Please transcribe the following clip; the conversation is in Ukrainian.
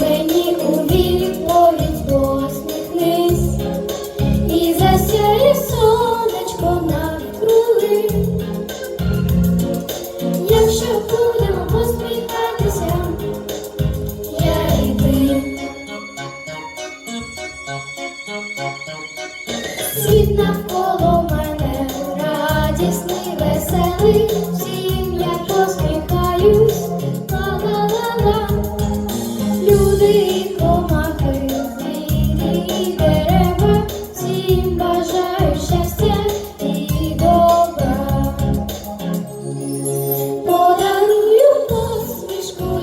мені у відповідь посміхнись і засяє сонечко навкруги. Якщо будемо посміхатися, я і ти. Світ навколо мене радісний, веселий. бажаю щастя і добра. Подарую посмішку.